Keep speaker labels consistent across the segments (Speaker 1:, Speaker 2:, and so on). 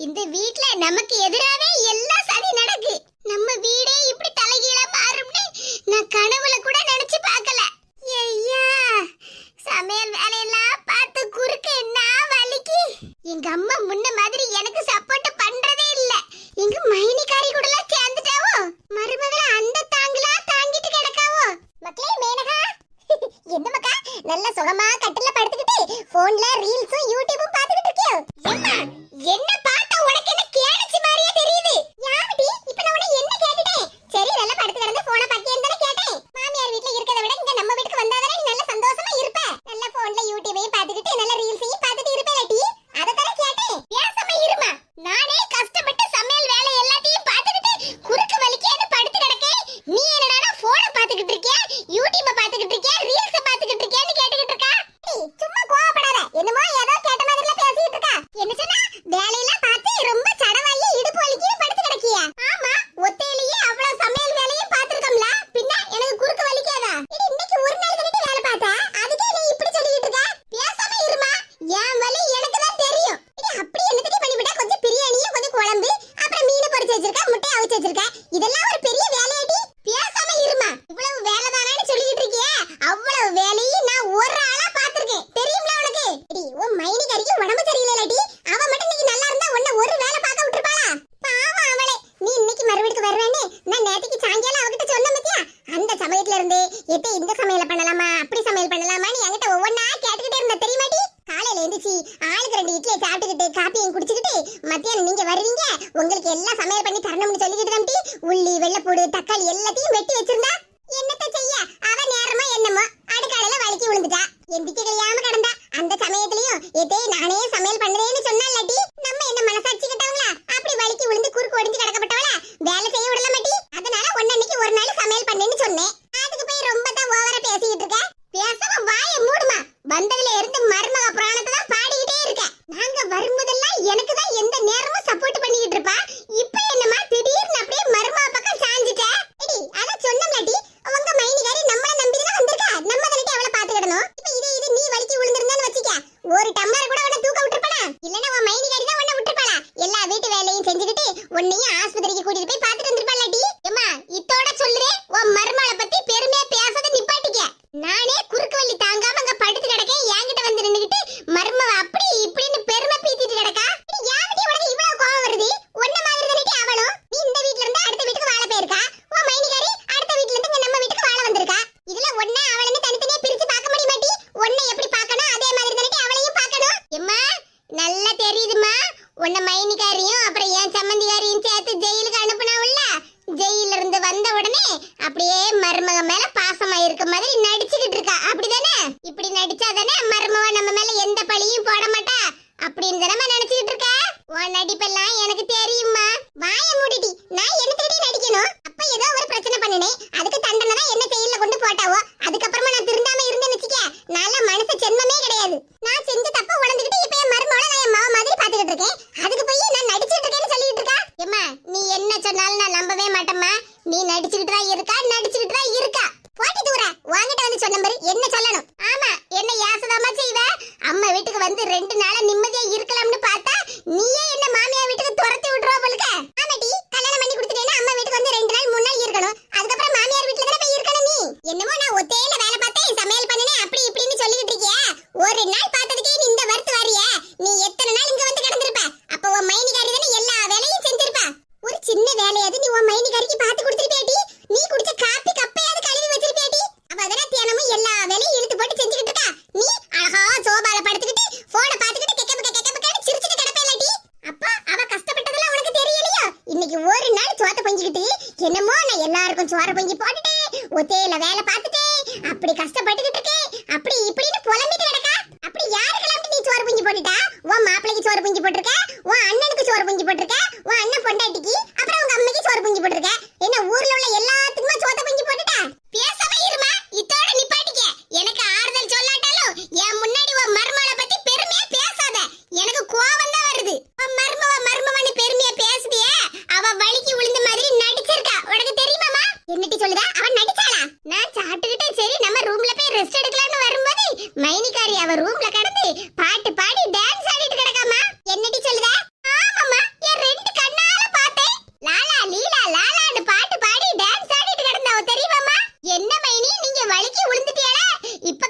Speaker 1: இந்த வீட்ல நமக்கு எதிராவே எல்லா சதி நடக்கு. நம்ம வீடே இப்படி தலைகீழ மாறும்னு நான் கனவுல கூட நினைச்சு பார்க்கல. ஐயா சமையல் வேலையெல்லாம் பார்த்து குறுக்க என்ன வலிக்கு? எங்க அம்மா முன்ன மாதிரி எனக்கு சப்போர்ட் பண்றதே இல்ல. எங்க மைனிக்காரி கூட எல்லாம் சேர்ந்துட்டாவோ? மருமகளை அந்த தாங்களா தாங்கிட்டு கிடக்காவோ? மக்களே மேனகா. என்ன மக்கா நல்ல சுகமா கட்டில படுத்துக்கிட்டு போன்ல ரீல்ஸும் யூடியூபும் வீட்ல உடம்பு சரியில்லைடி அவ மட்டும் நீ நல்லா இருந்தா உன்ன ஒரு வேளை பார்க்க விட்டுருப்பாளா? பாவம் அவளே. நீ இன்னைக்கு மறுவீடுக்கு வருவேன்னு நான் நேத்துக்கு சாயங்காலம் அவகிட்ட சொன்ன பத்தியா? அந்த சமயத்துல இருந்து எதை இந்த சமையல பண்ணலாமா அப்படி சமையல் பண்ணலாமா என்கிட்ட ஒவ்வொன்னா கேட்டுக்கிட்டே இருந்த தெரியுமாடி காலையில எழுந்துச்சு ஆளுக்கு ரெண்டு இட்லி சாப்பிட்டுக்கிட்டு காப்பியும் குடிச்சுக்கிட்டு மத்தியானம் நீங்க வருவீங்க? உங்களுக்கு எல்லாம் சமையல் பண்ணி தரணும்னு சொல்லிக்கிட்டு தம்பி உள்ளி வெள்ளப்பூடு தக்காளி எல்லாத்தையும் வெட்டி வச்சிருந்தா. என்னத்த செய்ய? அவ நேரமா என்னமோ அடுக்காலையில வலிக்கி விழுந்துட்டா. எந்திக்க தெரியாம உன்னை மைனிக்காரியும் அப்படி இப்படி இப்ப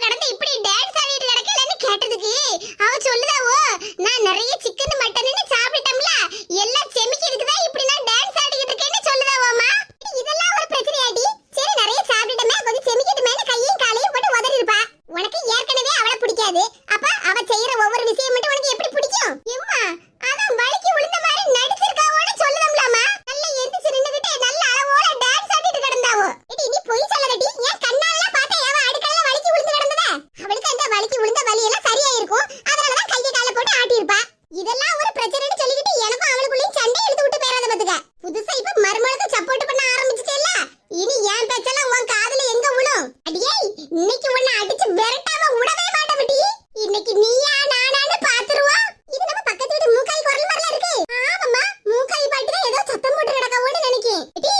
Speaker 1: இன்னைக்கு உன்னை அடிச்சு விரட்டாம விடவே மாட்டேன் பட்டி. இன்னைக்கு நீயா நானானு பாத்துருவோம் இது நம்ம பக்கத்து வீட்டு மூக்காய் குரல் மாதிரிலாம் இருக்கு. ஆமாம்மா மூக்காய் பாட்டு தான் ஏதோ சத்தம் போட்டு கிடக்கவோன்னு நினைக்கேன். பட்டி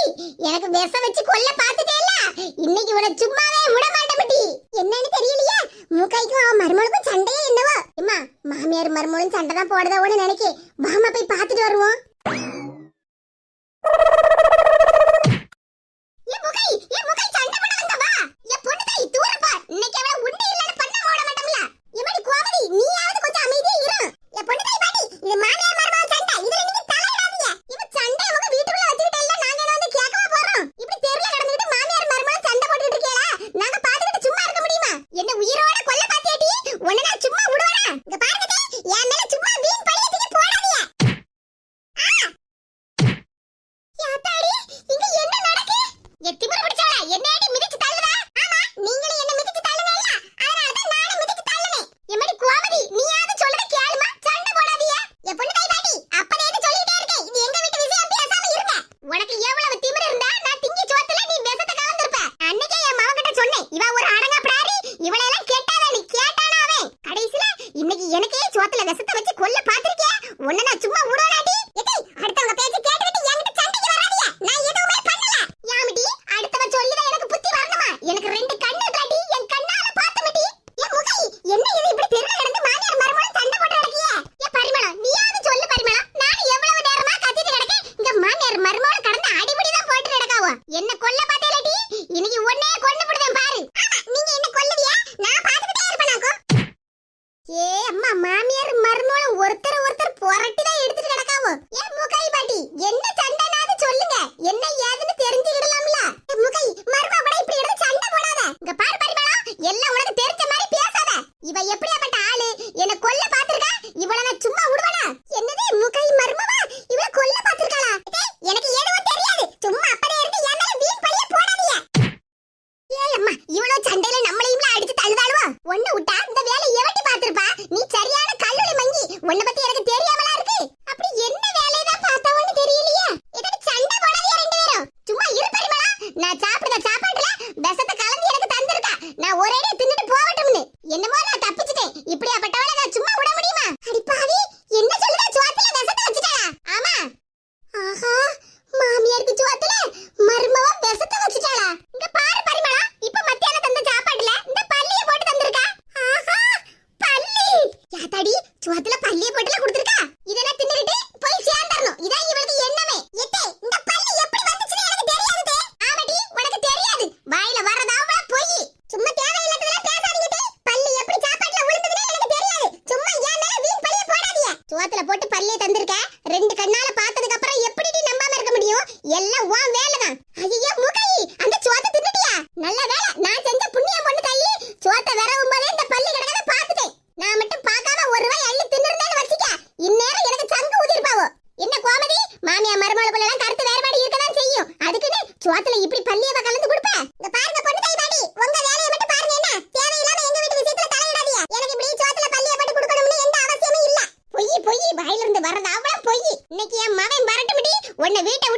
Speaker 1: எனக்கு விஷ வச்சு கொல்ல பாத்துட்டே இல்ல இன்னைக்கு உன சும்மாவே விட மாட்டேன் பட்டி. என்னன்னு தெரியலையா? மூக்காய்க்கும் அவன் மருமகளுக்கும் சண்டையே என்னவோ? அம்மா மாமியார் மருமகளும் சண்டை தான் போடுதோன்னு நினைக்கேன். வாமா போய் பாத்துட்டு வருவோம்.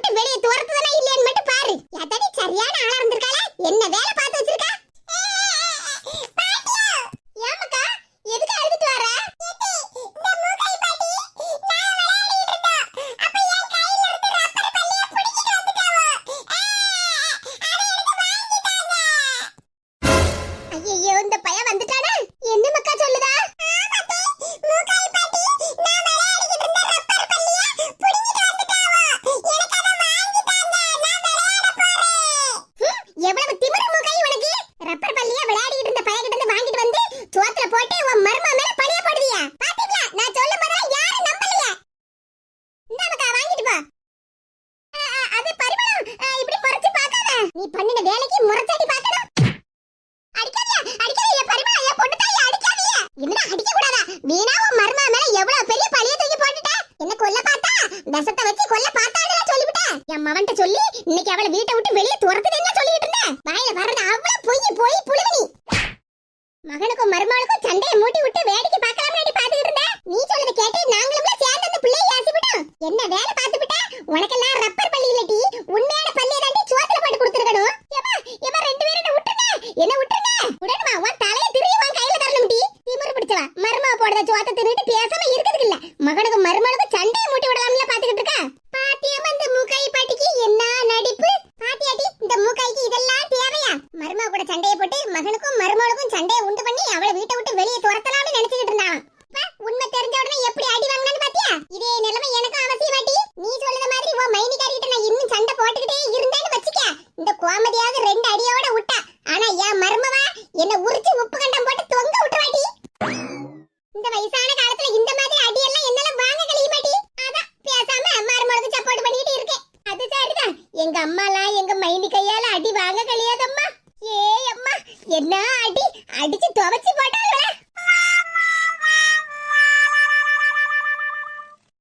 Speaker 1: மட்டும் வெளியே துரத்துதலா இல்லையான்னு மட்டும் பாரு. எதடி சரியான ஆளா இருந்திருக்காளே? என்ன வேலை வேலைக்கு முரச்சடி பார்க்கணும் அடிக்காதீங்க அடிக்காதீங்க பரிமா ஐயா பொண்ணு தாய் அடிக்காதீங்க என்னடா அடிக்க கூடாதா வீணா உன் மர்மா மேல எவ்வளவு பெரிய பழிய தூக்கி போட்டுட்ட? என்ன கொல்ல பார்த்தா? விஷத்தை வச்சு கொல்ல பார்த்தான்னு நான் சொல்லிவிட்டேன் என் மவன்ட்ட சொல்லி இன்னைக்கு அவளை வீட்டை விட்டு வெளியே துரத்துட்டேன்னு சொல்லிட்டு இருந்தேன். வாயில வர்றது அவ்வளவு பொய் போய் புழுவனி மகனுக்கும் மருமகளுக்கும் சண்டையை மூட்டி விட்டு வேடிக்கை